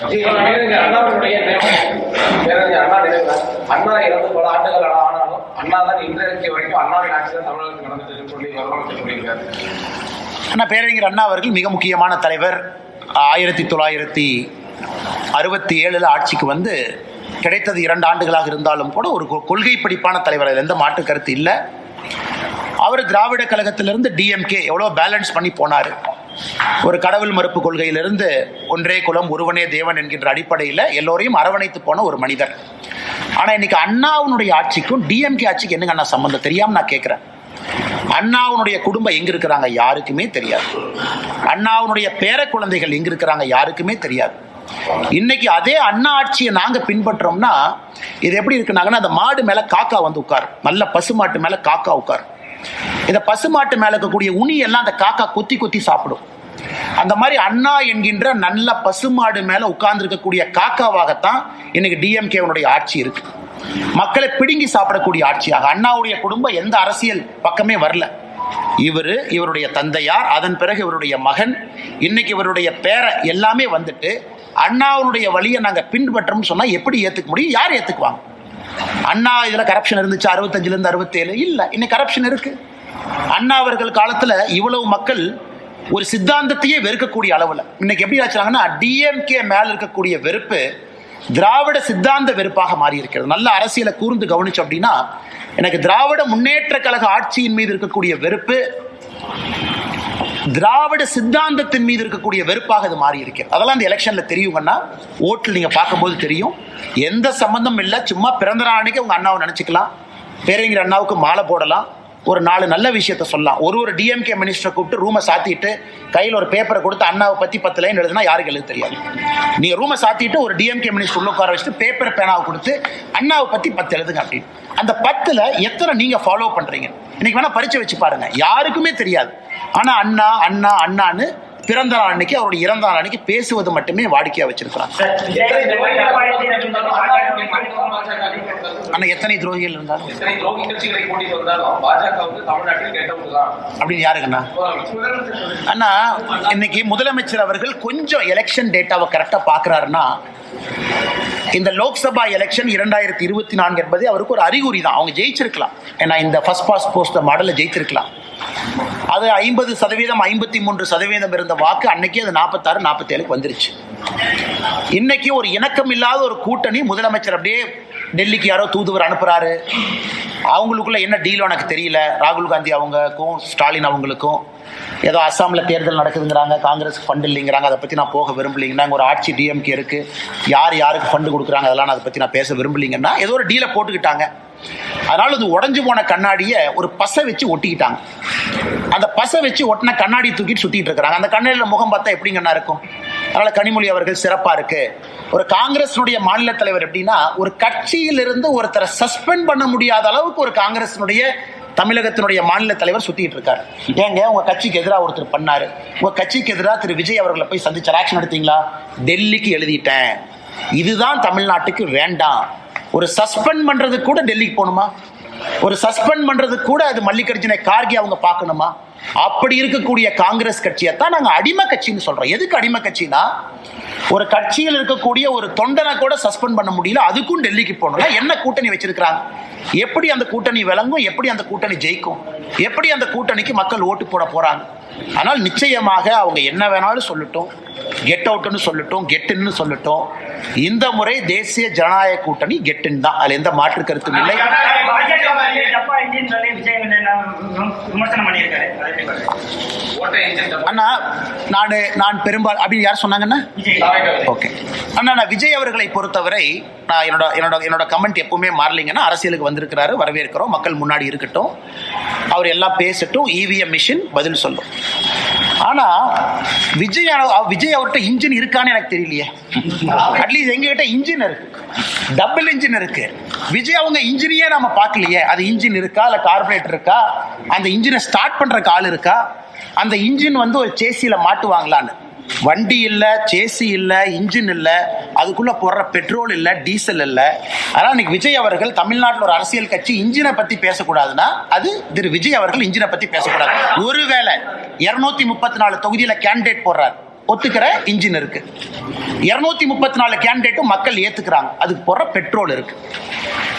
அண்ணாவுடைய அண்ணா நினைவுல அண்ணா இறந்து பல ஆண்டுகள் ஆனாலும் அண்ணா தான் இன்றைக்கு வரைக்கும் அண்ணாவின் ஆட்சி தான் நடந்துட்டு சொல்லி சொல்லியிருக்காரு அண்ணா பேரறிஞர் அண்ணா அவர்கள் மிக முக்கியமான தலைவர். ஆயிரத்தி தொள்ளாயிரத்தி அறுபத்தி ஏழில் ஆட்சிக்கு வந்து கிடைத்தது இரண்டு ஆண்டுகளாக இருந்தாலும் கூட ஒரு கொள்கை படிப்பான தலைவர். அதில் எந்த மாற்று கருத்து இல்லை. அவர் திராவிட கழகத்திலிருந்து டிஎம்கே எவ்வளோ பேலன்ஸ் பண்ணி போனார். ஒரு கடவுள் மறுப்பு கொள்கையிலிருந்து ஒன்றே குலம் ஒருவனே தேவன் என்கின்ற அடிப்படையில் எல்லோரையும் அரவணைத்து போன ஒரு மனிதர். ஆனால் இன்னைக்கு அண்ணாவுடைய ஆட்சிக்கும் டிஎம்கே ஆட்சிக்கு என்னங்க அண்ணா சம்பந்தம்? தெரியாமல் நான் கேட்குறேன் அண்ணாவுடைய குடும்பம் எங்க இருக்கிறாங்க யாருக்குமே தெரியாது. அண்ணாவுடைய பேர குழந்தைகள் எங்க இருக்கிறாங்க யாருக்குமே தெரியாது. இன்னைக்கு அதே அண்ணா ஆட்சியை நாங்க பின்பற்றோம்னா இது எப்படி இருக்குனாங்கன்னா அந்த மாடு மேல காக்கா வந்து உட்கார் நல்ல பசுமாட்டு மேல காக்கா உட்கார் இந்த பசுமாட்டு மேல இருக்கக்கூடிய உனி எல்லாம் அந்த காக்கா கொத்தி கொத்தி சாப்பிடும். அந்த மாதிரி அண்ணா என்கின்ற நல்ல பசுமாடு மேல உட்கார்ந்து இருக்கக்கூடிய காக்காவாகத்தான் இன்னைக்கு டிஎம்கேவனுடைய ஆட்சி இருக்கு. மக்களை பிடுங்கி சாப்பிடக்கூடிய ஆட்சியாக. அண்ணாவுடைய குடும்பம் எந்த அரசியல் பக்கமே வரல. இவரு இவருடைய தந்தையார் அதன் பிறகு இவருடைய மகன் இன்னைக்கு இவருடைய பேரை எல்லாமே வந்துட்டு அண்ணாவுடைய வழியை நாங்க பின்பற்றோம்னு சொன்னா எப்படி ஏத்துக்க முடியும்? யார் ஏத்துக்குவாங்க? அண்ணா இதுல கரப்ஷன் இருந்துச்சு? அறுபத்தஞ்சுல இருந்து அறுபத்தேழு? இல்ல. இன்னைக்கு கரப்ஷன் இருக்கு. அண்ணா அவர்கள் காலத்துல இவ்வளவு மக்கள் ஒரு சித்தாந்தத்தையே வெறுக்கக்கூடிய அளவில். இன்னைக்கு எப்படி ஆச்சாங்கன்னா டிஎம்கே மேல இருக்கக்கூடிய வெறுப்பு திராவிட சித்தாந்த வெறுப்பாக மாறி இருக்கிறது நல்ல அரசியலை கூர்ந்து கவனிச்சோம் அப்படின்னா எனக்கு திராவிட முன்னேற்ற கழக ஆட்சியின் மீது இருக்கக்கூடிய வெறுப்பு திராவிட சித்தாந்தத்தின் மீது இருக்கக்கூடிய வெறுப்பாக இது மாறி இருக்கிறது அதெல்லாம் இந்த எலெக்ஷன்ல தெரியுங்கன்னா ஓட்டில் நீங்க பார்க்கும்போது தெரியும். எந்த சம்பந்தம் இல்லை. சும்மா பிறந்த நாளைக்கு உங்க அண்ணாவை நினைச்சுக்கலாம். பேரறிஞர் அண்ணாவுக்கு மாலை போடலாம். ஒரு நாலு நல்ல விஷயத்த சொல்லலாம். ஒரு ஒரு டிஎம்கே மினிஸ்டரை கூப்பிட்டு ரூமை சாத்திட்டு கையில் ஒரு பேப்பரை கொடுத்து அண்ணாவை பற்றி பத்து லைன் எழுதுனா யாருக்கு எழுத தெரியாது? நீங்கள் ரூமை சாத்திட்டு ஒரு டிஎம்கே மினிஸ்டர் உள்ள உட்கார வச்சுட்டு பேப்பர் பேனாவை கொடுத்து அண்ணாவை பற்றி பத்து எழுதுங்க அப்படின்னு. அந்த பத்தில் எத்தனை நீங்கள் ஃபாலோ பண்ணுறீங்க இன்னைக்கு வேணால் பரிச்சை வச்சு பாருங்கள் யாருக்குமே தெரியாது. ஆனால் அண்ணா அண்ணா அண்ணான்னு பிறந்த நாள் அன்னைக்கு அவருடைய இறந்த நாள் அன்னைக்கு பேசுவது மட்டுமே வாடிக்கையா வச்சிருக்கிறாங்க. ஆனா எத்தனை துரோகிகள் இருந்தாலும் அப்படின்னு யாருங்கண்ணா அண்ணா? இன்னைக்கு முதலமைச்சர் அவர்கள் கொஞ்சம் எலெக்ஷன் டேட்டாவை கரெக்டா பாக்குறாருன்னா இந்த லோக்சபா எலெக்ஷன் இரண்டாயிரத்தி இருபத்தி நான்கு என்பது அவருக்கு ஒரு அறிகுறி தான் அவங்க ஜெயிச்சிருக்கலாம். ஏன்னா இந்த ஃபர்ஸ்ட் பாஸ் போஸ்ட் மாடலில் ஜெயிச்சிருக்கலாம் அது ஐம்பது சதவீதம் ஐம்பத்தி மூன்று சதவீதம் இருந்த வாக்கு அன்னைக்கு அது நாற்பத்தாறு நாற்பத்தேழுக்கு வந்துருச்சு. இன்னைக்கு ஒரு இணக்கம் இல்லாத ஒரு கூட்டணி முதலமைச்சர் அப்படியே டெல்லிக்கு யாரோ தூதுவர் அனுப்புறாரு. அவங்களுக்குள்ள என்ன டீல் எனக்கு தெரியல? ராகுல் காந்தி அவங்களுக்கும் ஸ்டாலின் அவங்களுக்கும் ஏதோ அஸ்ஸாமில் தேர்தல் நடக்குதுங்கிறாங்க காங்கிரஸ் ஃபண்ட் இல்லைங்கிறாங்க அதை பற்றி நான் போக விரும்பலைங்கன்னா ஒரு ஆட்சி டிஎம்கே இருக்கு. யார் யாருக்கு ஃபண்டு கொடுக்குறாங்க அதெல்லாம் அதை பற்றி நான் பேச விரும்பலைங்கன்னா ஏதோ ஒரு டீலை போட்டுக்கிட்டாங்க. அதனால இது உடஞ்சு போன கண்ணாடியை ஒரு பசை வச்சு ஒட்டிக்கிட்டாங்க. அந்த பசை வச்சு ஒட்டின கண்ணாடி தூக்கிட்டு சுத்திட்டு இருக்கிறாங்க. அந்த கண்ணாடியில் முகம் பார்த்தா எப்படிங்கண்ணா இருக்கும்? அதனால கனிமொழி அவர்கள் சிறப்பா இருக்கு. ஒரு காங்கிரஸினுடைய மாநில தலைவர் எப்படின்னா ஒரு கட்சியிலிருந்து ஒருத்தரை சஸ்பெண்ட் பண்ண முடியாத அளவுக்கு ஒரு காங்கிரஸினுடைய தமிழகத்தினுடைய மாநில தலைவர் சுத்திட்டு இருக்காரு. ஏங்க உங்க கட்சிக்கு எதிராக ஒருத்தர் பண்ணாரு. உங்க கட்சிக்கு எதிராக திரு விஜய் அவர்களை போய் சந்திச்சு ஆக்ஷன் எடுத்தீங்களா? டெல்லிக்கு எழுதிட்டேன். இதுதான் தமிழ்நாட்டுக்கு வேண்டாம். ஒரு சஸ்பெண்ட் பண்றது கூட டெல்லிக்கு போகணுமா? ஒரு சஸ்பெண்ட் பண்றது கூட அது மல்லிகார்ஜுன கார்கே அவங்க பார்க்கணுமா? அப்படி இருக்கக்கூடிய காங்கிரஸ் கட்சியை தான் நாங்கள் அடிமை கட்சின்னு சொல்றோம். எதுக்கு அடிமை கட்சினா ஒரு கட்சியில் இருக்கக்கூடிய ஒரு தொண்டனை கூட சஸ்பெண்ட் பண்ண முடியல அதுக்கும் டெல்லிக்கு போகணும்னா என்ன கூட்டணி வச்சிருக்கிறாங்க? எப்படி அந்த கூட்டணி விளங்கும்? எப்படி அந்த கூட்டணி ஜெயிக்கும்? எப்படி அந்த கூட்டணிக்கு மக்கள் ஓட்டு போட போறாங்க? ஆனால் நிச்சயமாக அவங்க என்ன வேணாலும் சொல்லட்டும். கெட் அவுட்னு சொல்லட்டும் கெட்டுன்னு சொல்லட்டும். இந்த முறை தேசிய ஜனநாயக கூட்டணி கெட்டுன்னு தான். அதில் எந்த மாற்று கருத்தும் இல்லை பாஜக வந்து டப்பா இன்ஜின் சொல்லி விஜய் வந்து என்ன விமர்சனம் பண்ணியிருக்காரு. அண்ணா நான் நான் பெரும்பாலும் அப்படின்னு யார் விஜய். ஓகே. அண்ணா நான் விஜய் அவர்களை பொறுத்தவரை நான் என்னோட என்னோட என்னோட கமெண்ட் எப்பவுமே மாறலைங்கன்னா அரசியலுக்கு வந்திருக்கிறாரு வரவேற்கிறோம் மக்கள் முன்னாடி இருக்கட்டும். அவர் எல்லாம் பேசட்டும் இவிஎம் மிஷின் பதில் சொல்லும். ஆனா விஜய் விஜய் அவர்கிட்ட இன்ஜின் இருக்கான்னு எனக்கு தெரியலையே. அட்லீஸ்ட் எங்ககிட்ட இன்ஜின் இருக்கு. டபுள் இன்ஜின் இருக்கு. விஜய் அவங்க இன்ஜினையே நம்ம பார்க்கலையே. அது இன்ஜின் இருக்கா? இல்லை கார்பரேட்டர் இருக்கா? அந்த இன்ஜினை ஸ்டார்ட் பண்றக்கு ஆள் இருக்கா? அந்த இன்ஜின் வந்து ஒரு சேசியில மாட்டுவாங்களான்னு. வண்டி இல்லை சேசி இல்லை இன்ஜின் இல்லை அதுக்குள்ள போடுற பெட்ரோல் இல்லை டீசல் இல்லை. ஆனால் இன்னைக்கு விஜய் அவர்கள் தமிழ்நாட்டில் ஒரு அரசியல் கட்சி இன்ஜினை பற்றி பேசக்கூடாதுன்னா அது திரு விஜய் அவர்கள் இன்ஜினை பற்றி பேசக்கூடாது. ஒருவேளை இரநூத்தி முப்பத்தி நாலு தொகுதியில் கேண்டிடேட் போடுறாரு. ஒத்துக்கிற இன்ஜின் இருக்கு. இருநூத்தி முப்பத்தி நாலு கேண்டிடேட்டும் மக்கள் ஏத்துக்கிறாங்க. அதுக்கு போற பெட்ரோல் இருக்கு.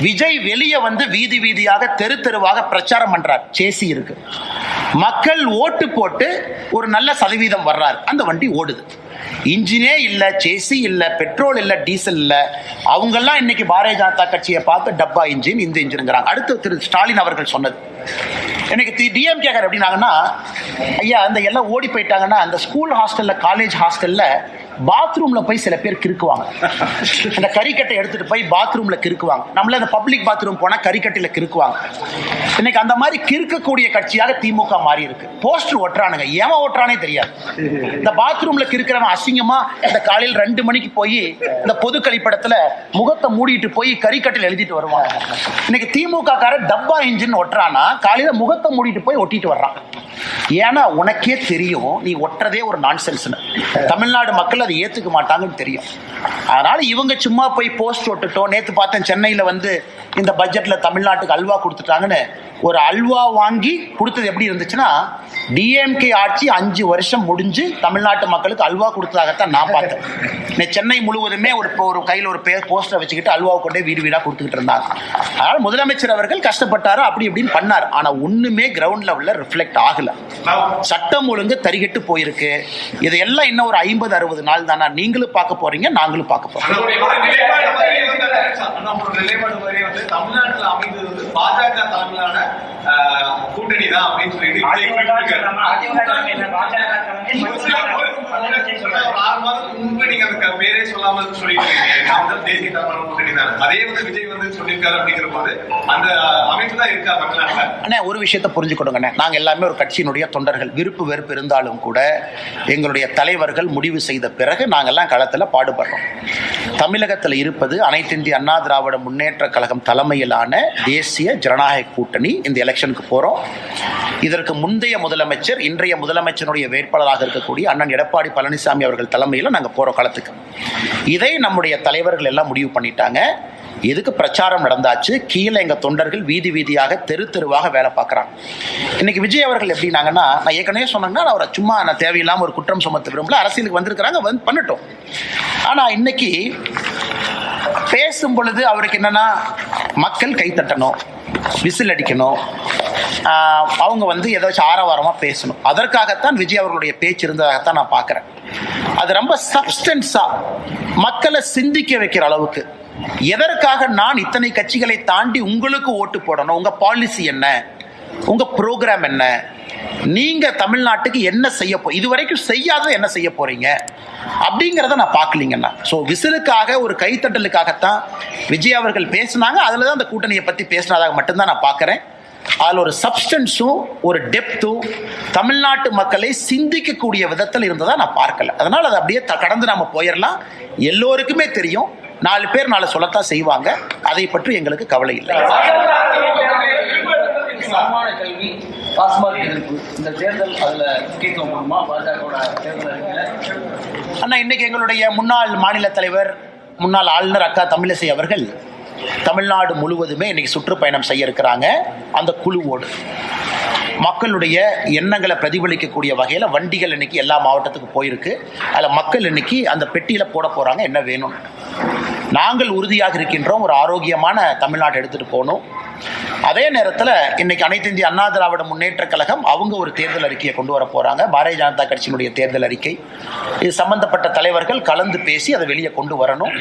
விஜய் வெளியே வந்து வீதி வீதியாக தெரு தெருவாக பிரச்சாரம் பண்றார். சேசி இருக்கு. மக்கள் ஓட்டு போட்டு ஒரு நல்ல சதவீதம் வர்றாரு. அந்த வண்டி ஓடுது. இன்ஜினே இல்ல சேசி இல்ல பெட்ரோல் இல்ல டீசல் இல்ல. அவங்கெல்லாம் இன்னைக்கு பாரதிய ஜனதா கட்சியை பார்த்து டப்பா இன்ஜின் இந்த இன்ஜின்ங்கிறாங்க. அடுத்து திரு ஸ்டாலின் அவர்கள் சொன்னது. எனக்கு டிஎம் கேட்கற எப்படின்னாங்கன்னா ஐயா அந்த எல்லாம் ஓடி போயிட்டாங்கன்னா அந்த ஸ்கூல் ஹாஸ்டல்ல காலேஜ் ஹாஸ்டல்ல பாத்ரூம்ல போய் சில பேர் கிறுக்குவாங்க. அந்த கறிக்கட்டை எடுத்துட்டு போய் பாத்ரூம்ல கிறுக்குவாங்க. நம்மள அந்த பப்ளிக் பாத்ரூம் போனா கறிக்கட்டையில கிறுக்குவாங்க. இன்னைக்கு அந்த மாதிரி கிறுக்கக்கூடிய கட்சியாக திமுக மாறி இருக்கு. போஸ்டர் ஒட்டுறானுங்க. ஏன் ஓட்டுறானே தெரியாது. இந்த பாத்ரூம்ல கிறுக்கிறவன் அசிங்கமா இந்த காலையில் ரெண்டு மணிக்கு போய் இந்த பொது கழிப்படத்துல முகத்தை மூடிட்டு போய் கறிக்கட்டையில் எழுதிட்டு வருவாங்க இன்னைக்கு திமுக கார டப்பா இன்ஜின் ஒட்டுறானா காலையில முகத்தை மூடிட்டு போய் ஒட்டிட்டு வர்றான். ஏன்னா உனக்கே தெரியும் நீ ஒட்டுறதே ஒரு நான்சென்ஸ்னு தமிழ்நாடு மக்கள் அதை ஏத்துக்க மாட்டாங்கன்னு தெரியும். அதனால இவங்க சும்மா போய் போஸ்ட் ஒட்டுட்டோம் நேத்து பார்த்தேன் சென்னையில வந்து இந்த பட்ஜெட்ல தமிழ்நாட்டுக்கு அல்வா கொடுத்துட்டாங்கன்னு ஒரு அல்வா வாங்கி கொடுத்தது எப்படி இருந்துச்சுன்னா டிஎம்கே ஆட்சி அஞ்சு வருஷம் முடிஞ்சு தமிழ்நாட்டு மக்களுக்கு அல்வா கொடுத்ததாகத்தான் நான் பார்த்தேன். சென்னை முழுவதுமே ஒரு ஒரு கையில் ஒரு பேர் போஸ்டரை வச்சுக்கிட்டு அல்வாவை கொண்டே வீடு வீடாக கொடுத்துக்கிட்டு இருந்தாங்க. அதனால முதலமைச்சர் அவர்கள் கஷ்டப்பட்டாரு அப்படி இப்படின்னு பண்ணார். ஆனால் ஒன்றுமே கிரவுண்ட் லெவலில் ரிஃப்ளெக்ட் ஆகலை. சட்டம் ஒழுங்கு தரிகட்டு போயிருக்கு. இதையெல்லாம் இன்னும் ஒரு ஐம்பது அறுபது நாள் தானா? நீங்களும் பார்க்க போறீங்க நாங்களும் பார்க்க போறோம். பாஜக தலைமையிலான கூட்டணி தான் அப்படின்னு சொல்லிட்டு ஆறு மாதத்துக்கு முன்பு நீங்க அந்த க- பேரே சொல்லாம சொல்லிட்டு தேசிய தலைமையிலான கூட்டணி தான். அதே வந்து விஜய் வந்து சொல்லியிருக்காரு அப்படிங்கிற போது அந்த அண்ணா அண்ணே ஒரு விஷயத்தை புரிஞ்சுக்கணுங்கண்ணே. நாங்கள் எல்லாமே ஒரு கட்சியினுடைய தொண்டர்கள். விருப்பு வெறுப்பு இருந்தாலும் கூட எங்களுடைய தலைவர்கள் முடிவு செய்த பிறகு நாங்கள்லாம் களத்தில் பாடுபடுறோம். தமிழகத்தில் இருப்பது அனைத்து இந்திய அண்ணா திராவிட முன்னேற்ற கழகம் தலைமையிலான தேசிய ஜனநாயக கூட்டணி இந்த எலெக்ஷனுக்கு போகிறோம் இதற்கு முந்தைய முதலமைச்சர் இன்றைய முதலமைச்சருடைய வேட்பாளராக இருக்கக்கூடிய அண்ணன் எடப்பாடி பழனிசாமி அவர்கள் தலைமையில் நாங்கள் போகிறோம் களத்துக்கு. இதை நம்முடைய தலைவர்கள் எல்லாம் முடிவு பண்ணிட்டாங்க. எதுக்கு பிரச்சாரம் நடந்தாச்சு? கீழே எங்க தொண்டர்கள் வீதி வீதியாக தெரு தெருவாக வேலை பார்க்குறாங்க. இன்னைக்கு விஜய் அவர்கள் எப்படின்னாங்கன்னா நான் ஏற்கனவே சொன்னேன்னா நான் அவரை சும்மா நான் தேவையில்லாம ஒரு குற்றம் சுமத்த விரும்பல அரசியலுக்கு வந்திருக்கிறாங்க வந்து பண்ணட்டும். ஆனா இன்னைக்கு பேசும் பொழுது அவருக்கு என்னன்னா மக்கள் கைத்தட்டணும் விசில் அடிக்கணும். ஆஹ் அவங்க வந்து ஏதாச்சும் ஆரவாரமா பேசணும். அதற்காகத்தான் விஜய் அவர்களுடைய பேச்சு இருந்ததாகத்தான் நான் பார்க்குறேன். அது ரொம்ப சப்ஸ்டன்ஸா மக்களை சிந்திக்க வைக்கிற அளவுக்கு. எதற்காக நான் இத்தனை கட்சிகளை தாண்டி உங்களுக்கு ஓட்டு போடணும்? உங்க பாலிசி என்ன? உங்க ப்ரோக்ராம் என்ன? நீங்க தமிழ்நாட்டுக்கு என்ன செய்ய போ இதுவரைக்கும் செய்யாத என்ன செய்ய போறீங்க? அப்படிங்கிறத நான் பார்க்கலீங்கன்னா. ஸோ விசிலுக்காக ஒரு கைத்தட்டலுக்காகத்தான் விஜய் அவர்கள் பேசினாங்க. அதில் தான் அந்த கூட்டணியை பற்றி பேசினதாக மட்டும்தான் நான் பார்க்குறேன். அதில் ஒரு சப்ஸ்டன்ஸும் ஒரு டெப்த்தும் தமிழ்நாட்டு மக்களை சிந்திக்கக்கூடிய விதத்தில் இருந்ததாக நான் பார்க்கல. அதனால் அதை அப்படியே கடந்து நம்ம போயிடலாம் எல்லோருக்குமே தெரியும். நாலு பேர் நாலு சொல்லத்தான் செய்வாங்க. அதை பற்றி எங்களுக்கு கவலை இல்லை. அண்ணா இன்னைக்கு எங்களுடைய முன்னாள் மாநில தலைவர் முன்னாள் ஆளுநர் அக்கா தமிழிசை அவர்கள் தமிழ்நாடு முழுவதுமே இன்னைக்கு சுற்றுப்பயணம் செய்ய இருக்கிறாங்க. அந்த குழுவோடு. மக்களுடைய எண்ணங்களை பிரதிபலிக்கக்கூடிய வகையில் வண்டிகள் இன்னைக்கு எல்லா மாவட்டத்துக்கும் போயிருக்கு. அதில் மக்கள் இன்னைக்கு அந்த பெட்டியில் போட போகிறாங்க என்ன வேணும் நாங்கள் உறுதியாக இருக்கின்றோம் ஒரு ஆரோக்கியமான தமிழ்நாடு எடுத்துகிட்டு போகணும். அதே நேரத்தில் இன்னைக்கு அனைத்து இந்திய அண்ணா திராவிட முன்னேற்ற கழகம் அவங்க ஒரு தேர்தல் அறிக்கையை கொண்டு வர போறாங்க. பாரதிய ஜனதா கட்சியினுடைய தேர்தல் அறிக்கை. இது சம்பந்தப்பட்ட தலைவர்கள் கலந்து பேசி அதை வெளியே கொண்டு வரணும்.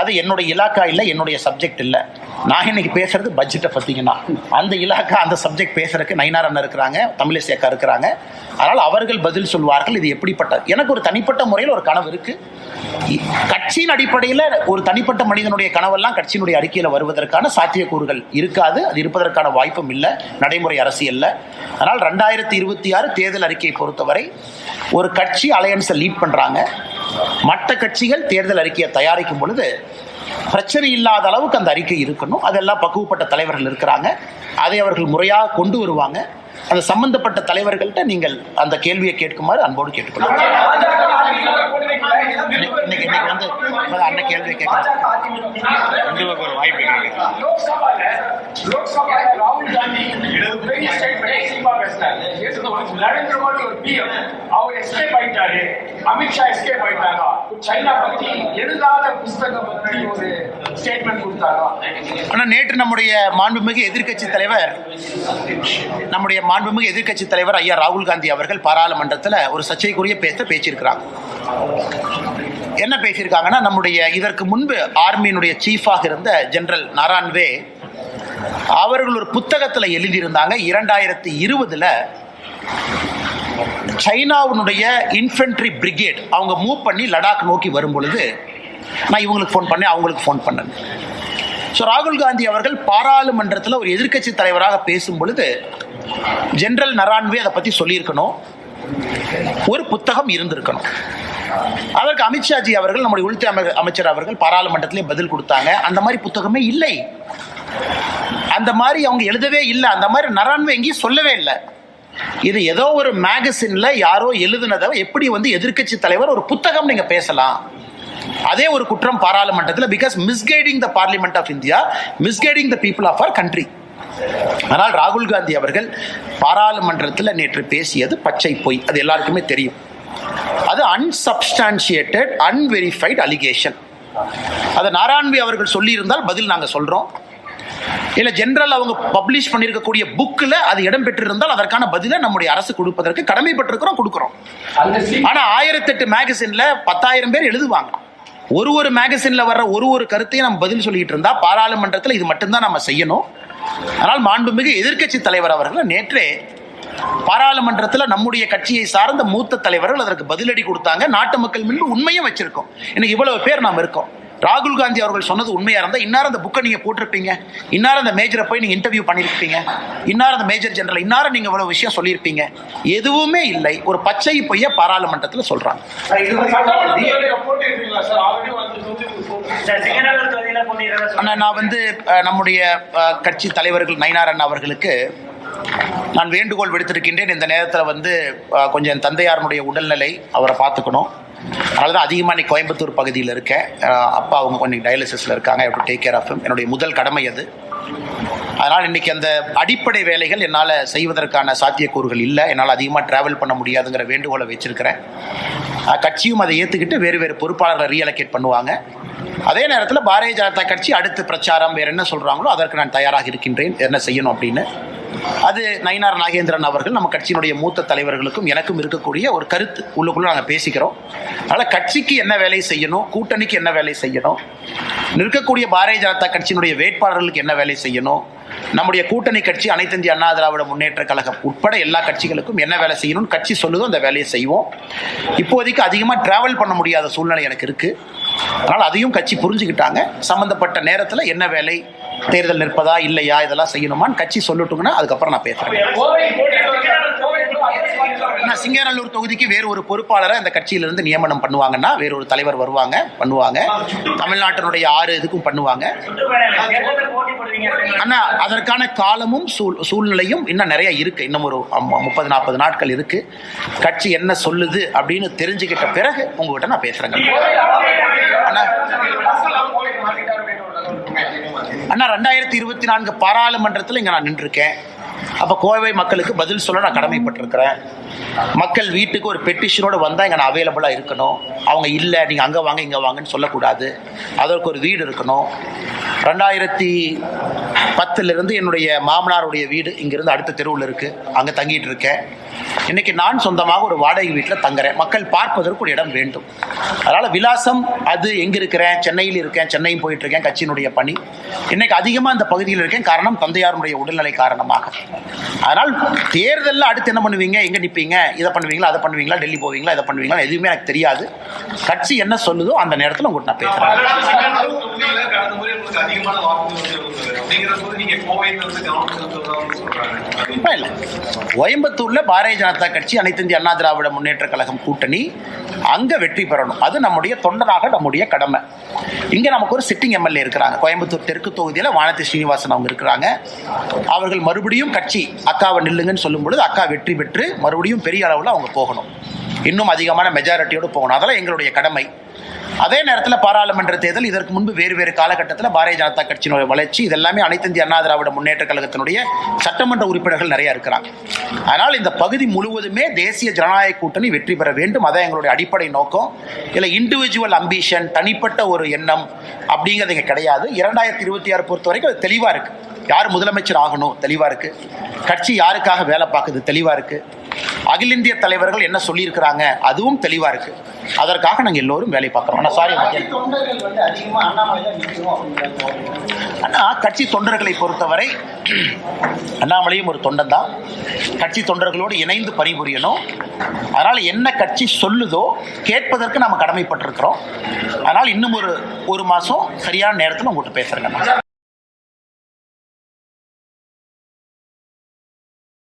அது என்னுடைய இலாக்கா இல்லை என்னுடைய சப்ஜெக்ட் இல்லை. நான் இன்னைக்கு பேசுறது பட்ஜெட்டை பார்த்தீங்கன்னா அந்த இலாக்கா அந்த சப்ஜெக்ட் பேசுறதுக்கு நயினார் அண்ணன் இருக்கிறாங்க தமிழிசை அக்கா இருக்கிறாங்க. அதனால் அவர்கள் பதில் சொல்வார்கள் இது எப்படிப்பட்ட எனக்கு ஒரு தனிப்பட்ட முறையில் ஒரு கனவு இருக்குது கட்சியின் அடிப்படையில் ஒரு தனிப்பட்ட மனிதனுடைய கனவெல்லாம் கட்சியினுடைய அறிக்கையில் வருவதற்கான சாத்தியக்கூறுகள் இருக்காது. அது இருப்பதற்கான வாய்ப்பும் இல்லை. நடைமுறை அரசியல்ல அதனால் ரெண்டாயிரத்தி இருபத்தி ஆறு தேர்தல் அறிக்கையை பொறுத்தவரை ஒரு கட்சி அலையன்ஸை லீட் பண்ணுறாங்க மற்ற கட்சிகள் தேர்தல் அறிக்கையை தயாரிக்கும் பொழுது பிரச்சனை இல்லாத அளவுக்கு அந்த அறிக்கை இருக்கணும். அதெல்லாம் பக்குவப்பட்ட தலைவர்கள் இருக்கிறாங்க. அதை அவர்கள் முறையாக கொண்டு வருவாங்க. அந்த சம்பந்தப்பட்ட தலைவர்கள்ட்ட நீங்கள் அந்த கேள்வியை கேட்குமாறு அன்போடு கூட்டணிக்குள்ள இன்னைக்கு இன்னைக்கு வந்து முதல்ல அண்ணன் கேள்வியை கேட்கலாம் ஒரு வாய்ப்பு நரேந்திர மோடி பிஎம் அவர் எஸ்கேப் ஆயிட்டாரு. அமித்ஷா எஸ்கேப் ஆயிட்டாரா? சைனா பத்தி எழுதாத புஸ்தகம் பத்தி ஒரு ஸ்டேட்மெண்ட் கொடுத்தாரா? ஆனா நேற்று நம்முடைய மாண்புமிகு எதிர்க்கட்சி தலைவர் நம்முடைய மாண்புமிகு எதிர்க்கட்சி தலைவர் ஐயா ராகுல் காந்தி அவர்கள் பாராளுமன்றத்தில் ஒரு சர்ச்சைக்குரிய பேச்ச பேச்சிருக்கிறாங்க என்ன பேசியிருக்காங்கன்னா நம்முடைய இதற்கு முன்பு ஆர்மியினுடைய சீஃபாக இருந்த ஜெனரல் நாரான்வே அவர்கள் ஒரு புத்தகத்தில் எழுதியிருந்தாங்க. இரண்டாயிரத்தி இருபதுல சைனாவினுடைய இன்ஃபென்ட்ரி பிரிகேட் அவங்க மூவ் பண்ணி லடாக் நோக்கி வரும் பொழுது நான் இவங்களுக்கு ஃபோன் பண்ணேன் அவங்களுக்கு ஃபோன் பண்ணேன். ஸோ ராகுல் காந்தி அவர்கள் பாராளுமன்றத்தில் ஒரு எதிர்க்கட்சி தலைவராக பேசும் பொழுது ஜெனரல் நரான்வே அதை பற்றி சொல்லியிருக்கணும். ஒரு புத்தகம் இருந்திருக்கணும். அதற்கு அமித்ஷாஜி அவர்கள் நம்முடைய உள்துறை அமைச்சர் அவர்கள் பாராளுமன்றத்திலே பதில் கொடுத்தாங்க. அந்த மாதிரி புத்தகமே இல்லை. அந்த மாதிரி அவங்க எழுதவே இல்லை. அந்த மாதிரி நரான்வே எங்கேயும் சொல்லவே இல்லை. இது ஏதோ ஒரு மேகசின்ல யாரோ எழுதுனதை எப்படி வந்து எதிர்க்கட்சி தலைவர் ஒரு புத்தகம் நீங்க பேசலாம். அதே ஒரு குற்றம் பாராளுமன்றத்தில் because misguiding the parliament of India misguiding the people of our country ஆனால் ராகுல் காந்தி அவர்கள் பாராளுமன்றத்தில் நேற்று பேசியது பச்சை பொய். அது எல்லாருக்குமே தெரியும். அது அன்சப்ஸ்டான்சியேட்டட் அன்வெரிஃபைட் அலிகேஷன் அதை நாராயண்வி அவர்கள் சொல்லியிருந்தால் பதில் நாங்கள் சொல்கிறோம் இல்ல ஜெனரல் அவங்க பப்ளிஷ் பண்ணியிருக்கக்கூடிய புக்கில் அது இடம் பெற்றிருந்தால் அதற்கான பதிலை நம்முடைய அரசு கொடுப்பதற்கு கடமைப்பட்டிருக்கிறோம் கொடுக்கிறோம். அந்த சீ- ஆனா ஆயிரத்தெட்டு மேகசின்ல பத்தாயிரம் பேர் எழுதுவாங்க. ஒரு ஒரு மேகசின்ல வர்ற ஒரு ஒரு கருத்தையும் நம்ம பதில் சொல்லிட்டு இருந்தா பாராளுமன்றத்தில் இது மட்டும்தான் நம்ம செய்யணும். ஆனால் மாண்புமிகு எதிர்க்கட்சி தலைவர் அவர்கள் நேற்றே பாராளுமன்றத்தில் நம்முடைய கட்சியை சார்ந்த மூத்த தலைவர்கள் அதற்கு பதிலடி கொடுத்தாங்க. நாட்டு மக்கள் முன்பு உண்மையும் வச்சிருக்கோம். இன்னைக்கு இவ்வளவு பேர் நாம் இருக்கோம். ராகுல் காந்தி அவர்கள் சொன்னது உண்மையா இருந்தா இன்னார் அந்த புக்கை நீங்க போட்டிருப்பீங்க. இன்னார் அந்த மேஜரை போய் நீங்க இன்டர்வியூ பண்ணிருப்பீங்க. இன்னார் அந்த மேஜர் ஜெனரல் இன்னார நீங்க இவ்வளவு விஷயம் சொல்லியிருப்பீங்க. எதுவுமே இல்லை. ஒரு பச்சை பொய்ய பாராளுமன்றத்தில் அண்ணா, நான் வந்து நம்முடைய கட்சி தலைவர்கள் நயினாரன் அவர்களுக்கு நான் வேண்டுகோள் விடுத்திருக்கின்றேன். இந்த நேரத்தில் வந்து கொஞ்சம் என் தந்தையாரனுடைய உடல்நிலை அவரை பார்த்துக்கணும். அதனால தான் அதிகமாக இன்னைக்கு கோயம்புத்தூர் பகுதியில் இருக்கேன் அப்பா அவங்க கொஞ்சம் டயாலிசிஸில் இருக்காங்க. டு டேக் கேர் ஆஃப் என்னுடைய முதல் கடமை அது. அதனால் இன்னைக்கு அந்த அடிப்படை வேலைகள் என்னால் செய்வதற்கான சாத்தியக்கூறுகள் இல்லை. என்னால் அதிகமாக டிராவல் பண்ண முடியாதுங்கிற வேண்டுகோளை வச்சுருக்கிறேன். கட்சியும் அதை ஏற்றுக்கிட்டு வேறு வேறு பொறுப்பாளர்களை ரீஅலோகேட் பண்ணுவாங்க. அதே நேரத்தில் பாரதிய ஜனதா கட்சி அடுத்து பிரச்சாரம் வேறு என்ன சொல்கிறாங்களோ அதற்கு நான் தயாராக இருக்கின்றேன். என்ன செய்யணும் அப்படின்னு. அது நயினார் நாகேந்திரன் அவர்கள் நம்ம கட்சியினுடைய மூத்த தலைவர்களுக்கும் எனக்கும் இருக்கக்கூடிய ஒரு கருத்து உள்ளுக்குள்ளே நாங்கள் பேசிக்கிறோம். அதனால கட்சிக்கு என்ன வேலை செய்யணும் கூட்டணிக்கு என்ன வேலை செய்யணும் நிற்கக்கூடிய பாரதிய ஜனதா கட்சியினுடைய வேட்பாளர்களுக்கு என்ன வேலை செய்யணும் நம்முடைய கூட்டணி கட்சி அனைத்து இந்திய அண்ணா திராவிட முன்னேற்ற கழகம் உட்பட எல்லா கட்சிகளுக்கும் என்ன வேலை செய்யணும்னு கட்சி சொல்லுதோ அந்த வேலையை செய்வோம். இப்போதைக்கு அதிகமாக டிராவல் பண்ண முடியாத சூழ்நிலை எனக்கு இருக்கு. அதனால் அதையும் கட்சி புரிஞ்சுக்கிட்டாங்க. சம்பந்தப்பட்ட நேரத்தில் என்ன வேலை தேர்தல் நிற்பதா இல்லையா இதெல்லாம் செய்யணுமான்னு கட்சி சொல்லட்டுங்கன்னா அதுக்கப்புறம் நான் பேசுறேன் கோவை போட்டிருக்கீங்க கோவை கூட அதே ஆனா சிங்கநல்லூர் தொகுதிக்கு வேறு ஒரு பொறுப்பாளரை அந்த கட்சியிலிருந்து நியமனம் பண்ணுவாங்கன்னா வேற ஒரு தலைவர் வருவாங்க பண்ணுவாங்க. தமிழ்நாட்டினுடைய ஆறு இதுக்கும் பண்ணுவாங்க. ஆனா அதற்கான காலமும் சூழ் சூழ்நிலையும் இன்னும் நிறைய இருக்கு. இன்னும் ஒரு முப்பது நாற்பது நாட்கள் இருக்கு. கட்சி என்ன சொல்லுது அப்படின்னு தெரிஞ்சுக்கிட்ட பிறகு உங்ககிட்ட நான் பேசுறேங்க. அண்ணா. அண்ணா ரெண்டாயிரத்தி இருபத்தி நான்கு பாராளுமன்றத்தில் இங்க நான் நின்றுருக்கேன். அப்ப கோவை மக்களுக்கு பதில் சொல்ல நான் கடமைப்பட்டிருக்கிறேன். மக்கள் வீட்டுக்கு ஒரு பெட்டிஷனோடு வந்தால் இங்கே நான் அவைலபிளாக இருக்கணும். அவங்க இல்லை நீங்கள் அங்கே வாங்க இங்கே வாங்கன்னு சொல்லக்கூடாது. அதற்கு ஒரு வீடு இருக்கணும். ரெண்டாயிரத்தி பத்துலேருந்து என்னுடைய மாமனாருடைய வீடு இங்கேருந்து அடுத்த தெருவில் இருக்குது அங்கே தங்கிட்டு இருக்கேன். இன்னைக்கு நான் சொந்தமாக ஒரு வாடகை வீட்டில் தங்குறேன். மக்கள் பார்ப்பதற்கு ஒரு இடம் வேண்டும். அதனால விலாசம் அது எங்க இருக்கிறேன்? சென்னையில் இருக்கேன் சென்னையும் போயிட்டு இருக்கேன் கட்சியினுடைய பணி. இன்னைக்கு அதிகமாக இந்த பகுதியில் இருக்கேன் காரணம் தந்தையாருடைய உடல்நிலை காரணமாக. அதனால் தேர்தலில் அடுத்து என்ன பண்ணுவீங்க? எங்க நிற்பீங்க இதை பண்ணுவீங்களா? அதை பண்ணுவீங்களா? டெல்லி போவீங்களா? இதை பண்ணுவீங்களா? எதுவுமே எனக்கு தெரியாது. கட்சி என்ன சொல்லுதோ அந்த நேரத்தில் உங்கள்கிட்ட நான் பேசுகிறேன் தொகுதியில கடந்த முறை உங்களுக்கு அதிகமான வாக்குகள் அப்படிங்கிற போது நீங்க கோவையில இருந்து கவனம் செலுத்துவதாக சொல்றாங்க. கோயம்புத்தூர்ல பாரதிய ஜனதா கட்சி அனைத்து இந்திய அண்ணா திராவிட முன்னேற்ற கழகம் கூட்டணி அங்க வெற்றி பெறணும். அது நம்முடைய தொண்டனாக நம்முடைய கடமை. இங்க நமக்கு ஒரு சிட்டிங் எம்எல்ஏ இருக்கிறாங்க. கோயம்புத்தூர் தெற்கு தொகுதியில் வானதி ஸ்ரீனிவாசன் அவங்க இருக்கிறாங்க. அவர்கள் மறுபடியும் கட்சி அக்காவை நில்லுங்கன்னு சொல்லும் பொழுது அக்கா வெற்றி பெற்று மறுபடியும் பெரிய அளவில் அவங்க போகணும். இன்னும் அதிகமான மெஜாரிட்டியோடு போகணும். அதெல்லாம் எங்களுடைய கடமை. அதே நேரத்தில் பாராளுமன்ற தேர்தல் இதற்கு முன்பு வேறு வேறு காலகட்டத்தில் பாரதிய ஜனதா கட்சியினுடைய வளர்ச்சி இதெல்லாமே அனைத்து இந்திய அண்ணா திராவிட முன்னேற்ற கழகத்தினுடைய சட்டமன்ற உறுப்பினர்கள் நிறைய இருக்கிறாங்க. அதனால் இந்த பகுதி முழுவதுமே தேசிய ஜனநாயக கூட்டணி வெற்றி பெற வேண்டும். அதான் எங்களுடைய அடிப்படை நோக்கம். இல்லை இண்டிவிஜுவல் அம்பிஷன் தனிப்பட்ட ஒரு எண்ணம் அப்படிங்கிறது இங்கே கிடையாது. இரண்டாயிரத்தி இருபத்தி ஆறு பொறுத்த வரைக்கும் அது தெளிவாக இருக்குது யார் முதலமைச்சர் ஆகணும்? தெளிவாக இருக்குது கட்சி யாருக்காக வேலை பார்க்குது? தெளிவாக இருக்குது அகில இந்திய தலைவர்கள் என்ன சொல்லியிருக்கிறாங்க அதுவும் தெளிவாக இருக்கு. அதற்காக நாங்கள் எல்லோரும் வேலை பார்க்குறோம். ஆனால் சாரி அண்ணா. கட்சி தொண்டர்களை பொறுத்தவரை அண்ணாமலையும் ஒரு தொண்டன் தான். கட்சி தொண்டர்களோடு இணைந்து பணிபுரியணும். அதனால் என்ன கட்சி சொல்லுதோ கேட்பதற்கு நாம் கடமைப்பட்டிருக்கிறோம். அதனால் இன்னும் ஒரு ஒரு மாதம் சரியான நேரத்தில் உங்கள்கிட்ட பேசுகிறேங்க